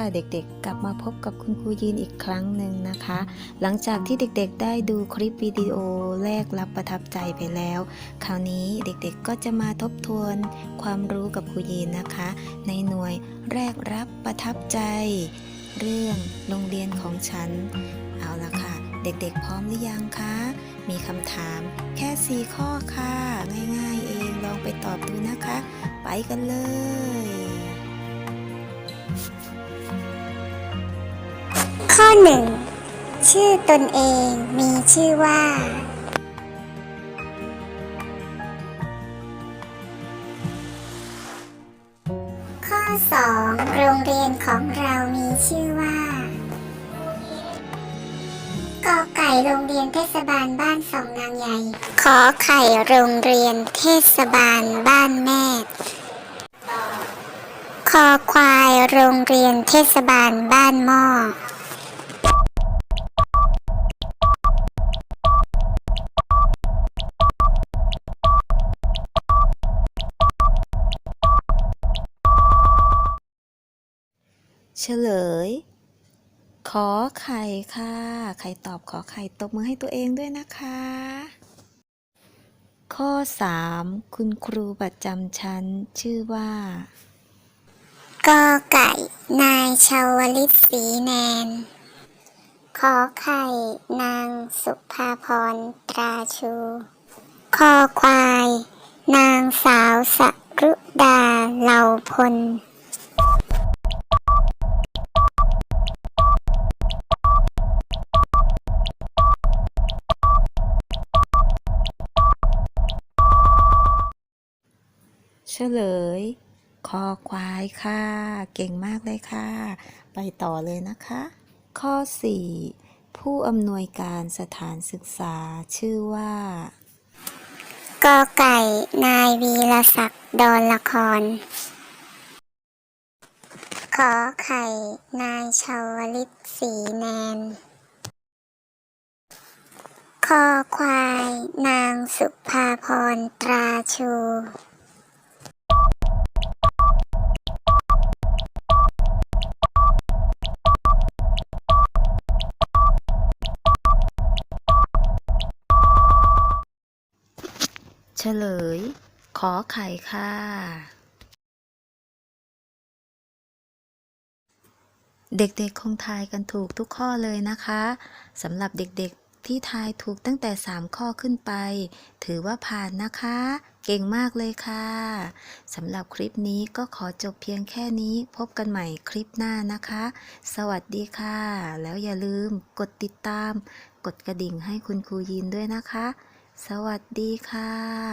ค่ะเด็กๆ กลับมาพบกับคุณครูยีนอีกครั้งหนึ่งนะคะ หลังจากที่เด็กๆ ได้ดูคลิปวิดีโอแรกรับประทับใจไปแล้ว คราวนี้เด็กๆก็จะมาทบทวนความรู้กับครูยีนนะคะ ในหน่วยแรกรับประทับใจ เรื่องโรงเรียนของฉัน เอาละค่ะ เด็กๆ พร้อมหรือยังคะ มีคำถามแค่ 4 ข้อค่ะ ง่ายๆ เองลองไปตอบดูนะคะ ไปกันเลย ข้อหนึ่งชื่อตนเองมีชื่อว่า ข้อสองโรงเรียนของเรามีชื่อว่ากอไก่โรงเรียนเทศบาลบ้านสองนางใหญ่ ขอไข่โรงเรียนเทศบาลบ้านแม่คอควายโรงเรียนเทศบาลบ้านหม้อ เฉลย ขอไข่ค่ะ ใครตอบขอไข่ตบมือให้ตัวเองด้วยนะคะ ข้อ 3 คุณครูประจำชั้นชื่อว่ากอไก่ นายชาวลิตศรีแนน ขอไข่ นางสุภาพรตราชู คอควาย นางสาวสรุดาเหล่าพล เฉลย คอควายค่ะ เก่งมากเลยค่ะ ไปต่อเลยนะคะ ข้อ 4 ผู้อำนวยการสถานศึกษาชื่อว่ากอไก่ นายวีรศักดิ์ดอนละคร ขอไข่ นายชาวลิตศรีแนน คอควาย นางสุภาพรตราชู เฉลย ขอไข่ค่ะ เด็กๆคงทายกันถูกทุกข้อเลยนะคะสำหรับเด็กๆที่ทายถูกตั้งแต่ 3 ข้อขึ้นไป ถือว่าผ่านนะคะ เก่งมากเลยค่ะสำหรับคลิปนี้ก็ขอจบเพียงแค่นี้ พบกันใหม่คลิปหน้านะคะ สวัสดีค่ะ แล้วอย่าลืมกดติดตาม กดกระดิ่งให้คุณครูยินด้วยนะคะ สวัสดีค่ะ